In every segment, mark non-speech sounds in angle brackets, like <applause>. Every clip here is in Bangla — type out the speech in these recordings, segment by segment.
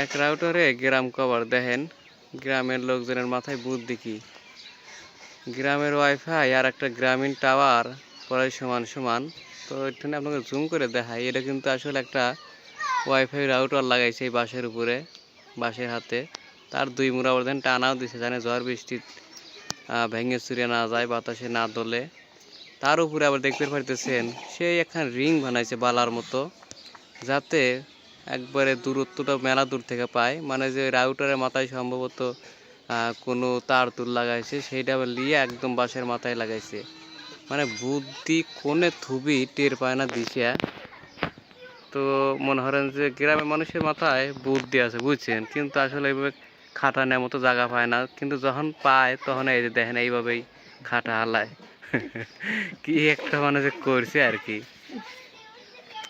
এক রাউটারে গ্রাম কভার, দেখেন। গ্রামের লোকজনের মাথায় বুদ্ধি কি? গ্রামের ওয়াইফাই আর একটা গ্রামীণ টাওয়ার প্রায় সমান সমান। তো এখানে আপনাকে জুম করে দেখাই, এটা কিন্তু আসলে একটা ওয়াইফাই রাউটার লাগাইছে এই বাঁশের উপরে, বাঁশের হাতে। তার দুই মুড়া বর্ধন টানাও দিছে, জানে ঝড় বৃষ্টি ভেঙে চুরে না যায়, বাতাসে না দোলে। তার উপরে আবার দেখতে পারতেছেন সেই একখান রিং বানাইছে বালার মতো, যাতে একবারে দূরত্বটা মেলা দূর থেকে পায়। মানে যে রাউটারের মাথায় সম্ভবত কোনো তার তুল লাগাইছে, সেইটা লিয়ে একদম বাঁশের মাথায় লাগাইছে। মানে বুদ্ধি কোনে থুবি টের পায় না দিশা। তো মনে করেন যে গ্রামের মানুষের মাথায় বুদ্ধি আছে, বুঝছেন? কিন্তু আসলে এইভাবে খাটানোর মতো জায়গা পায় না। কিন্তু যখন পায়, তখন এই যে দেখেন এইভাবেই খাটা হালায়। <laughs> কি একটা মানে যে করছে আর কি।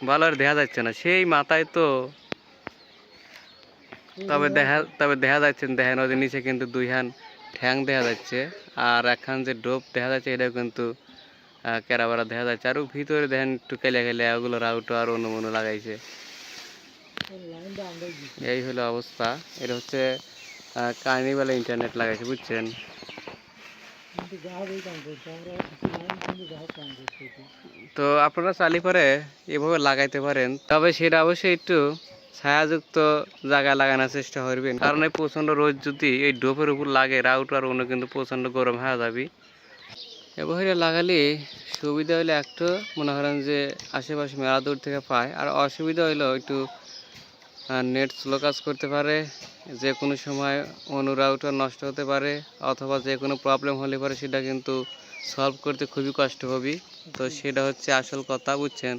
ভালো আর দেখা যাচ্ছে না। সেই মাথায় তো তবে দেখা তবে দেখা যাচ্ছে দেখেন ওদের নিচে কিন্তু দুই হান ঠ্যাং দেখা যাচ্ছে আর একখান যে ডোপ দেখা যাচ্ছে এটাও কিন্তু কেরাবারা দেখা যাচ্ছে। আর ভিতরে দেখেন একটু কেলে কেলে ওগুলো রাউটো আর অন্য মনো লাগাইছে। এই হলো অবস্থা। এটা হচ্ছে কার্নিভালে ইন্টারনেট লাগাইছে বুঝছেন? তো আপনারা চালি পরে এভাবে লাগাইতে পারেন। তবে সেটা অবশ্যই একটু ছায়াযুক্ত জায়গায় লাগানোর চেষ্টা করবেন। কারণ এই প্রচণ্ড রোদ যদি এই ডোপের উপর লাগে, রাউট আর অন্য কিন্তু প্রচণ্ড গরম হয়ে যাবে। এবারে লাগালে সুবিধা হলে একটু মনে করেন যে আশেপাশে মেলা দূর থেকে পায়। আর অসুবিধা হইল একটু নেট স্লো কাজ করতে পারে। যে কোনো সময় অনুরাউটার নষ্ট হতে পারে, অথবা যে কোনো প্রবলেম হলে পারে সেটা কিন্তু সলভ করতে খুবই কষ্ট হবে। তো সেটা হচ্ছে আসল কথা, বুঝছেন?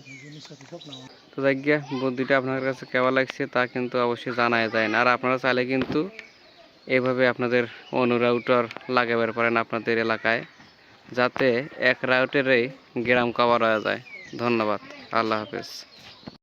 তো দেখিয়া বুদ্ধিটা আপনার কাছে কেমন লাগছে তা কিন্তু অবশ্যই জানাই যায় না আর আপনারা চাইলে কিন্তু এভাবে আপনাদের অনুরাউটার লাগাবার পারেন আপনাদের এলাকায়, যাতে এক রাউটারেই গ্রাম কভার হয়ে যায়। ধন্যবাদ। আল্লাহ হাফেজ।